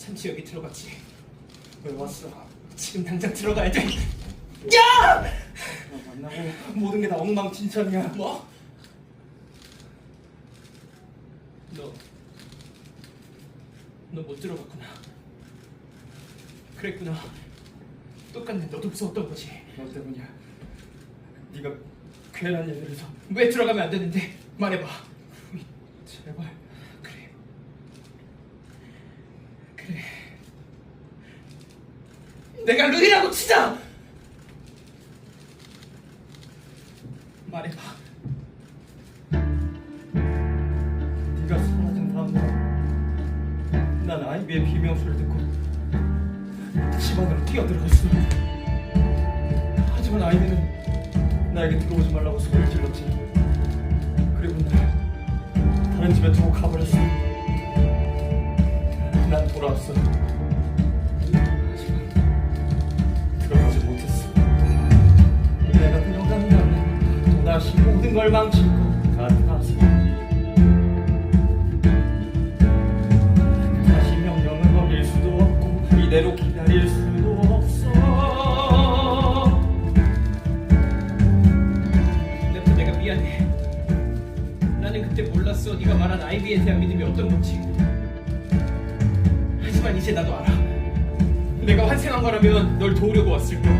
잠시 여기 들어갔지. 왜 왔어? 지금 당장 들어가야 돼. 야! 너 만나고 모든 게 다 엉망진창이야. 뭐? 너, 너 못 들어갔구나. 그랬구나. 똑같네. 너도 무서웠던 거지. 너 때문이야. 네가 괜한 일을 해서 왜 들어가면 안 되는데? 말해봐. 제발. 그래. 그래. 내가 루이라고 치자! 말해봐. 네가 사라진 다음 난 아이비의 비명소리를 듣고 집 안으로 뛰어들어갔어. 하지만 아이비는 나에게 들어오지 말라고 소리를 질렀지. 그리고 날 다른 집에 두고 가버렸어. 난 돌아왔어. 또다시 모든 걸 망칠 것 같아서. 다시 명령을 어길 수도 없고 이대로 기다릴 수도 없어 래프 내가 미안해. 나는 그때 몰랐어. 네가 말한 아이비에 대한 믿음이 어떤 건지. 하지만 이제 나도 알아. 내가 환생한 거라면 널 도우려고 왔을 거야.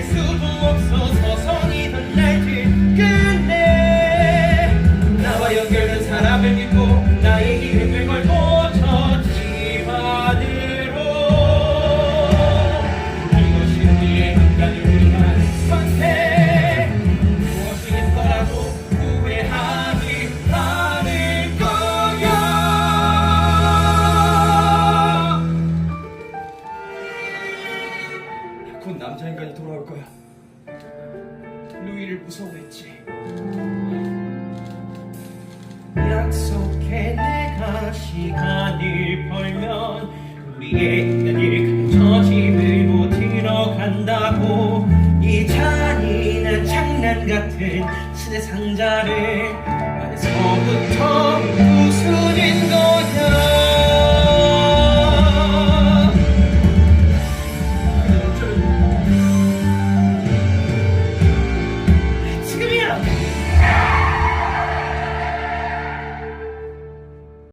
수도 없어 곧 남자 인간이 돌아올 거야. 루이를 무서워했지. 약속해 내가 시간을 벌면 우리의 인간을 저 집을 못 들어 간다고. 이 잔인한 장난 같은 신의 상자를 안에서부터